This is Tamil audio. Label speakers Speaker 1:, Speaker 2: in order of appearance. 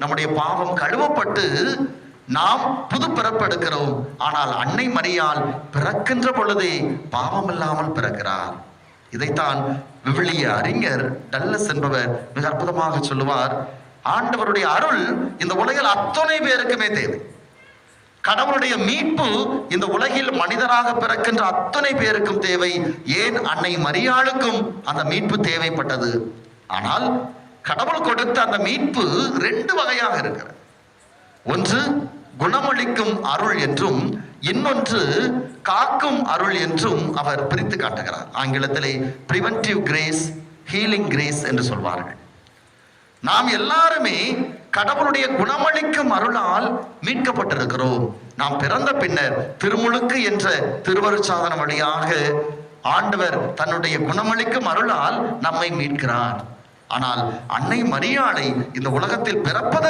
Speaker 1: நம்முடைய பாவம் கழுவப்பட்டு நாம் புது பிறப்பெடுக்கிறோம். ஆனால் அன்னை மரியால் பிறக்கின்ற பொழுதே பாவம் இல்லாமல் பிறக்கிறார். இதைத்தான் விவிலிய அறிஞர் டல்லஸ் என்பவர் மிக அற்புதமாக சொல்லுவார். ஆண்டவருடைய அருள் இந்த உலகில் அத்தனை பேருக்குமே தேவை. கடவுளுடைய மீட்பு இந்த உலகில் மனிதராக பிறக்கின்ற அத்தனை பேருக்கும் தேவை. ஏன் அன்னை மரியாளுக்கும் அந்த மீட்பு தேவைப்பட்டது? ஆனால் கடவுள் கொடுத்த அந்த மீட்பு ரெண்டு வகையாக இருக்கிறது. ஒன்று குணமளிக்கும் அருள் என்றும் இன்னொன்று காக்கும் அருள் என்றும் அவர் பிரித்து காட்டுகிறார். ஆங்கிலத்திலே பிரிவென்டிவ் கிரேஸ் ஹீலிங் கிரேஸ் என்று சொல்வார்கள். நாம் எல்லாருமே கடவுளுடைய குணமளிக்கும் அருளால் மீட்கப்பட்டிருக்கிறோம். நாம் பிறந்த பின்னர் திருமுழுக்கு என்ற திருவருச்சாதனம் வழியாக ஆண்டவர் தன்னுடைய குணமளிக்கும் அருளால் நம்மை மீட்கிறார். ஆனால் அன்னை மரியாளை இந்த உலகத்தில் பிறப்பதற்கு